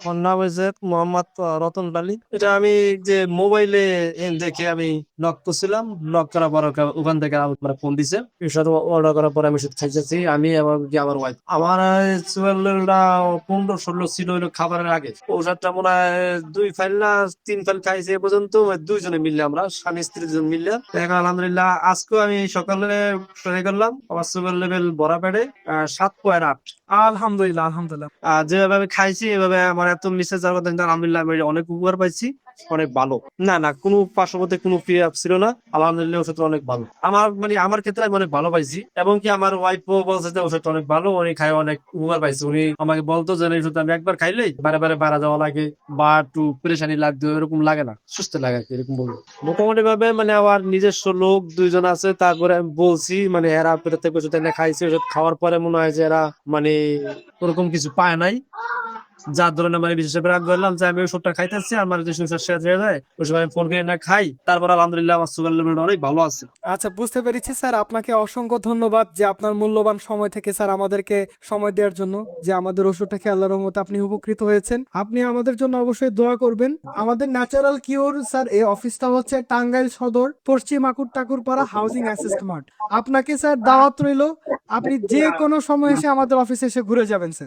আমার নাম হয়েছে মোহাম্মদ রতন লালি এটা আমি যে মোবাইলে দেখে আমি নক করছিলাম নক করার পর ওখান থেকে আমার ফোন দিছে। অর্ডার করার পর আমি ওষুধ খাইতেছি আমি এবং আমার ওয়াইফ আমার সুগারটা পনেরো ষোলো ছিল হলো খাবারের আগে। ওষুধটা মনে হয় দুই ফাইল না তিন ফাইল খাইছে এ পর্যন্ত দুইজনে মিললে আমরা স্বামী স্ত্রী দুজন মিললে এখন আলহামদুলিল্লাহ আজকেও আমি সকালে ট্রাই করলাম আমার সুগার লেভেল ভরা আহ, সাত পয়েন্ট আট। আলহামদুলিল্লাহ আলহামদুলিল্লাহ। যেভাবে খাইছি এভাবে আমার এত মিসেজ যাওয়ার কথা আলহামদুলিল্লাহ অনেক উপকার পাইছি। অনেক ভালো। না না, কোনো পার্শ্ববর্তী কোনো ক্রিয়া ছিল না। আলহামদুলিল্লাহ ওষুধটা অনেক ভালো। আমার মানে আমার ক্ষেত্রে আমি অনেক ভালো পাইছি। এবং কি আমার ওয়াইফও বলছে যে ওষুধটা অনেক ভালো। উনি খাই অনেক উপকার পাইছে। উনি আমাকে বলতো যে এই আমি একবার খাইলেই বারে বারে বাড়া যাওয়া লাগে। বা একটু পরেশানি লাগতো এরকম লাগে না। সুস্থ লাগে আর কি এরকম বলব মোটামুটি ভাবে মানে আমার নিজস্ব লোক দুইজন আছে। তারপরে আমি বলছি মানে এরা প্রত্যেক ওষুধ এনে খাইছে, ওষুধ খাওয়ার পরে মনে হয় যে এরা মানে ওরকম কিছু পায় নাই। যার ধরনের মানে বিশেষ রাগ করলাম, যে আমি ওষুধটা খাইতেছি আমার যে সুগার শেষ হয়ে যায়, ওই সময় আমি ফোন করে না খাই। তারপর আলহামদুলিল্লাহ আমার সুগার লেভেলটা অনেক ভালো আছে। আচ্ছা বুঝতে পেরেছি, স্যার। আপনাকে অসংখ্য ধন্যবাদ যে আপনার মূল্যবান সময় থেকে, স্যার, আমাদেরকে সময় দেওয়ার জন্য, যে আমাদের ওষুধটা খেয়ে আল্লাহর রহমতে আপনি উপকৃত হয়েছেন। আপনি আমাদের জন্য অবশ্যই দোয়া করবেন। আমাদের ন্যাচারাল কিওর স্যার, এই অফিসটা হচ্ছে টাঙ্গাইল সদর, পশ্চিম Akur Takurpara housing assist mart আপনাকে, স্যার, দাওয়াত রইল। আপনি যে কোনো সময় এসে আমাদের অফিসে এসে ঘুরে যাবেন, স্যার।